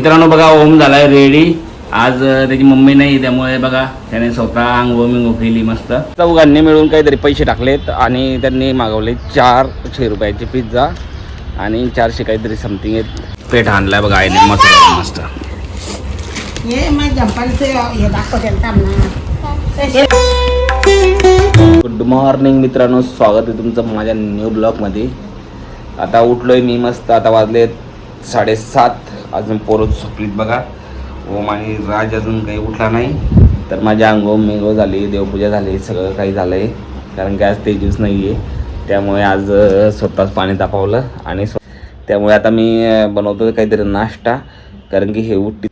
मित्रांनो बघा ओम झालाय रेडी आज त्याची मम्मी नाही त्यामुळे बघा त्याने स्वतः अंगो मिंगो केली मस्त. चौघांनी मिळून काहीतरी पैसे टाकलेत आणि त्यांनी मागवले चारशे रुपयाचे पिझ्झा आणि चारशे काहीतरी समथिंग आहेत. पेट आणलाय बघा आईने मस्त मस्त. गुड मॉर्निंग मित्रांनो स्वागत आहे तुमचं माझ्या न्यू ब्लॉगमध्ये आता उठलोय मी मस्त आता वाजले साडेसात. अजून पोरं झोपलीत बघा. ओम आणि राज अजून काही उठला नाही. तर माझ्या अंगो मेंगो झाली देवपूजा झाली सगळं काही झालं आहे कारण की आज तेजूस नाही आहे त्यामुळे आज स्वतःच पाणी तापवलं आणि त्यामुळे आता मी बनवतो काहीतरी नाश्ता. कारण की हे उठती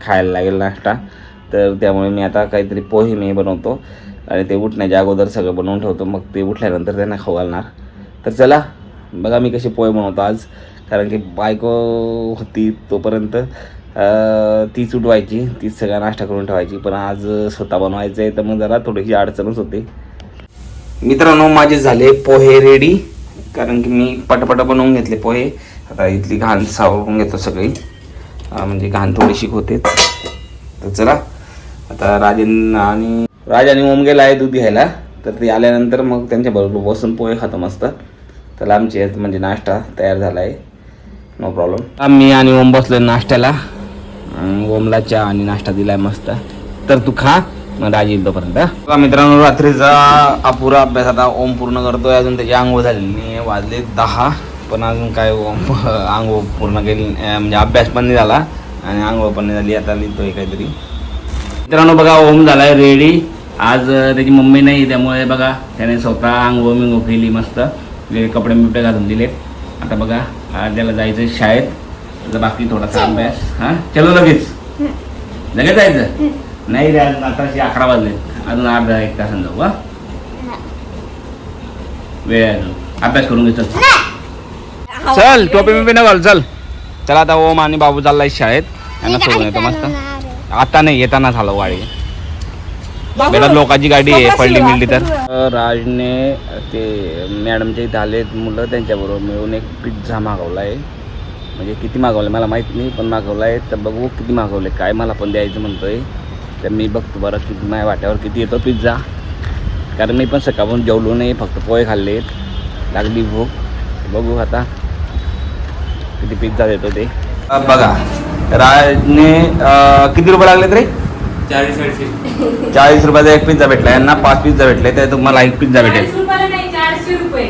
खायला लागेल नाश्ता. तर त्यामुळे मी आता काहीतरी पोहे मी बनवतो. आणि ते उठण्याच्या अगोदर सगळं बनवून ठेवतो. मग ते उठल्यानंतर त्यांना खाऊ घालणार. तर चला बघा मी कसे पोहे बनवतो आज. कारण की बायको होती तोपर्यंत तीच उठवायची तीच सगळा नाश्ता करून ठेवायची. पण आज स्वतः बनवायचं आहे तर मग जरा थोडीशी अडचणच होते. मित्रांनो माझे झाले पोहे रेडी कारण की मी पटापटा बनवून घेतले पोहे. आता इथली घाण सावरून घेतो सगळी. म्हणजे घाण थोडीशी होते. तर चला आता राजेन आणि राज आणि ओम गेला आहे दूध घ्यायला. तर ते आल्यानंतर मग त्यांच्याबरोबर बसून पोहे खातो मस्त. तर आमचे म्हणजे नाश्ता तयार झाला आहे नो प्रॉब्लेम मी आणि ओम बसलो नाश्त्याला. ओमला चहा आणि नाश्ता दिलाय मस्त. तर तू खा मग राज येईल तोपर्यंत? बघा मित्रांनो रात्रीचा अपुरा अभ्यास आता ओम पूर्ण करतोय. अजून त्याची आंघोळ झालेली नाही वाजले दहा पण अजून काय ओम आंघोळ पूर्ण केली म्हणजे अभ्यास पण नाही झाला आणि आंघोळ पण नाही झाली. आता लिहितोय काहीतरी. मित्रांनो बघा ओम झालाय रेडी आज त्याची मम्मी नाही त्यामुळे बघा त्याने स्वतः आंघोळ मिंगो केली मस्त. वेगळे कपडे बिपडे घालून दिले आता बघा आज त्याला जायचं शाळेत बाकी थोडासा अभ्यास हां? चलो लगेच. लगेच जायचं? नाही रे अजून आताशी अकरा वाजले. अजून अर्धा एक तासानं जाऊ हा? वेळ आहे अजून. अभ्यास करून घे चल चल टोपी बिपी न घाल चल. चला आता ओम आणि बाबू चाललाय शाळेत. यांना सोडून येतो मस्त. आता नाही येताना झालं गाडी बेटा लोकांची गाडी आहे पडली मिळली तर. राजने ते मॅडमचे इथे आलेत मुलं त्यांच्याबरोबर मिळून एक पिझ्झा मागवला आहे. म्हणजे किती मागवलं मला माहीत नाही पण मागवलं आहे. तर बघू किती मागवले काय मला पण द्यायचं म्हणतोय. तर मी बघतो बरं किती माझ्या वाट्यावर किती येतो पिझ्झा कारण मी पण सकाळपासून जेवलो नाही फक्त पोहे खाल्ले लागली भूक. बघू आता किती पिझ्झा देतो ते. बघा राजने किती रुपये लागले रे? चाळीस रुपयाचा एक पिझ्झा भेटला. यांना पाच पिझ्झा भेटले तर तुम्हाला एक पिझ्झा भेटेल. चाळीस रुपयाला नाही चारशे रुपये.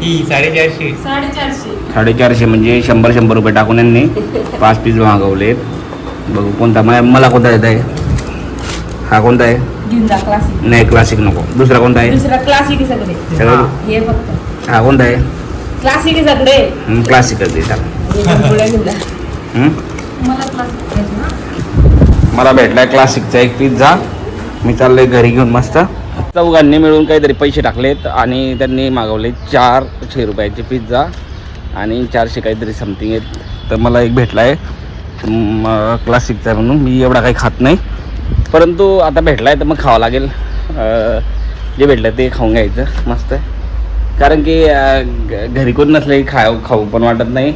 ही साडेचारशे. साडेचारशे. म्हणजे शंभर शंभर रुपये टाकून यांनी पाच पिझ्झा मागवले बघू कोणता. मला कोणता येत आहे हा कोणता आहे? नाही क्लासिक नको. दुसरा कोणता आहे? क्लासिक? हा, फक्त. कोणता आहे? क्लासिक सगळे. हं, क्लासिकच दे मला भेटलाय क्लासिकचा एक पिझ्झा मी चाललोय घरी घेऊन मस्त. चौघांनी मिळून काहीतरी पैसे टाकलेत आणि त्यांनी मागवले चारशे रुपयाचे पिझ्झा आणि चारशे काहीतरी समथिंग आहेत. तर मला एक भेटला आहे क्लासिकचा म्हणून. मी एवढा काही खात नाही. परंतु आता भेटला आहे तर मग खावं लागेल. जे भेटलं ते खाऊन घ्यायचं. मस्त. कारण की घरी कोण नसलं की खाऊ खाऊ पण वाटत नाही.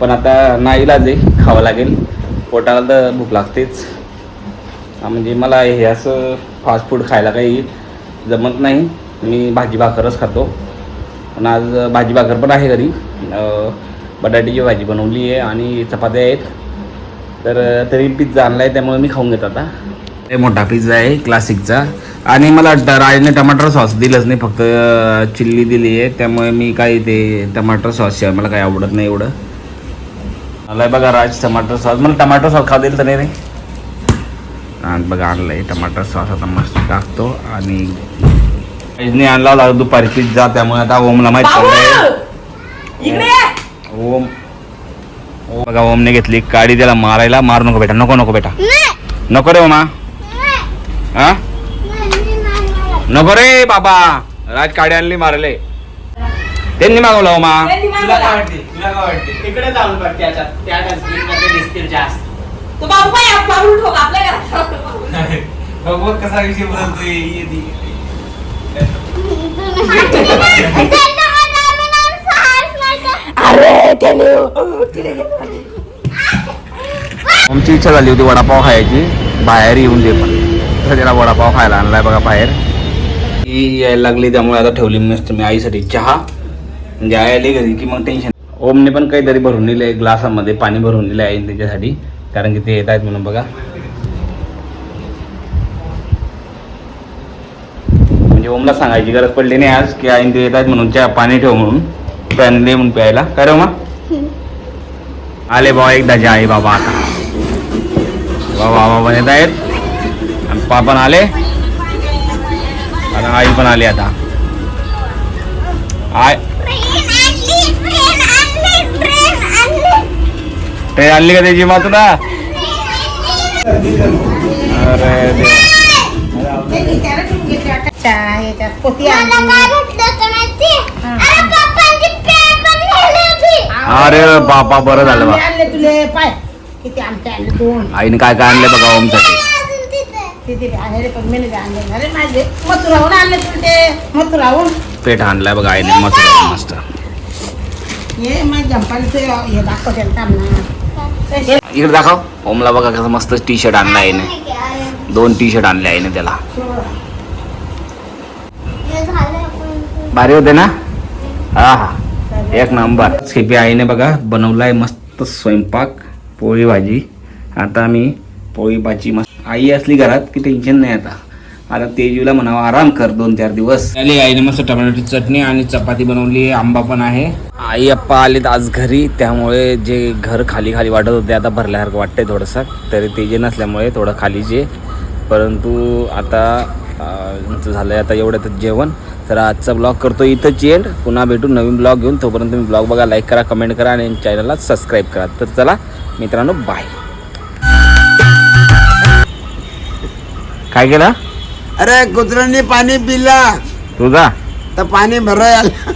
पण आता नाईलाज आहे. खावं लागेल. पोटाला तर भूक लागतेच. म्हणजे मला हे असं फास्ट फूड खायला काही जमत नाही. मी भाजी भाकरच खातो. पण आज भाजी भाकर पण आहे घरी. बटाट्याची भाजी बनवली आहे आणि चपात्या आहेत. तर तरी पिझ्झा आणला आहे त्यामुळे मी खाऊन घेत आता. हे मोठा पिझ्झा आहे क्लासिकचा आणि मला वाटतं राजने टमाटर सॉस दिलंच नाही फक्त चिल्ली दिली आहे. त्यामुळे मी काही ते टमाटर सॉस शिवाय मला काही आवडत नाही एवढं. मला बघा राज टमाटर सॉस मला टमाटर सॉस खा दिलं तर नाही रे. आणि बघा आणलंय. टमाटर सॉस आता मस्त टाकतो आणि राजने आणला होता दुपारी पिझ्झा त्यामुळे आता ओमला माहीत ये. ओम. ओम बघा ओमने घेतली काडी त्याला मारायला. मारू नको बेटा नको नको बेटा. नको रे ओमा. हा नको रे बाबा. राज काडी आणली मारले. त्यांनी मागवलं ओमा. तुला काय. वाटते? तुला काय वाटते? तिकडे जाऊन बघ त्याच्यात. त्या डस्टबिनमध्ये दिसतील जास्त. तो बाबू काय ठोक आपल्या घरात. कसा विषय. अरे त्याने आमची इच्छा झाली होती वडापाव खायची. बाहेर येऊन दे पण. तर त्याला वडापाव खायला आणलाय बघा बाहेर. ही यायला लागली त्यामुळे आता ठेवली मस्त मी आईसाठी चहा. म्हणजे आई आली घरी की मग टेन्शन ओमने पण काहीतरी भरून दिलं आहे ग्लासामध्ये पाणी भरून दिलं आहे त्याच्यासाठी. कारण की ते येत आहेत म्हणून बघा. म्हणजे ओमला सांगायची गरज पडली नाही आज की आईन ते येत आहेत म्हणून चहा पाणी ठेव म्हणून. प्यान दे म्हणून प्यायला. काय मग आले बाबा एकदा जे आई बाबा आता. बाबा बाबा येत आहेत. आणि पा पण आले. आता आई पण आली आता. आय ते आणली का त्याची मा तुला अरे देवा. आणली. अरे बापा बरं झालं बा तुले पाय किती आमच्या आणले दोन आईने काय काय आणलं बघा ओमसाठी किती आहे रे पण मी आणले अरे माझे मथुराहून आणले तुला ते मथुराहून पेठ आणलाय बघा आईने मस्त मस्त ये माझ्या जंपालचं हे दाखवते ना थांब ना इकडे दाखव. ओमला बघा कसं मस्त टी शर्ट आणला आहे दोन टी शर्ट आणले आईने त्याला. भारी होते ना? हा हा. एक नंबर. खेपी आईने बघा बनवलाय मस्त स्वयंपाक पोळी भाजी. आता मी पोळी भाजी मस्त आई असली घरात की टेन्शन नाही आता. आता तेजूला म्हणावं आराम कर दोन चार दिवस. आली आईने मस्त टोमॅटोची चटणी आणि चपाती बनवली आंबा पण आहे. आई अप्पा आलेत आज घरी त्यामुळे जे घर खाली खाली वाटत होते आता भरल्यासारखं वाटतंय थोडंसं. तरी तेजे नसल्यामुळे थोडं खाली जे. परंतु आता अं, झालं आहे आता एवढ्यातच जेवण. तर आजचा ब्लॉग करतो इथंच एंड पुन्हा भेटू नवीन ब्लॉग घेऊन. तोपर्यंत तुम्ही ब्लॉग बघा लाईक करा कमेंट करा आणि चॅनलला सबस्क्राईब करा. तर चला मित्रांनो बाय काय केलं? अरे कुत्र्यांनी पाणी पिला. तुझा? तर पाणी भरायला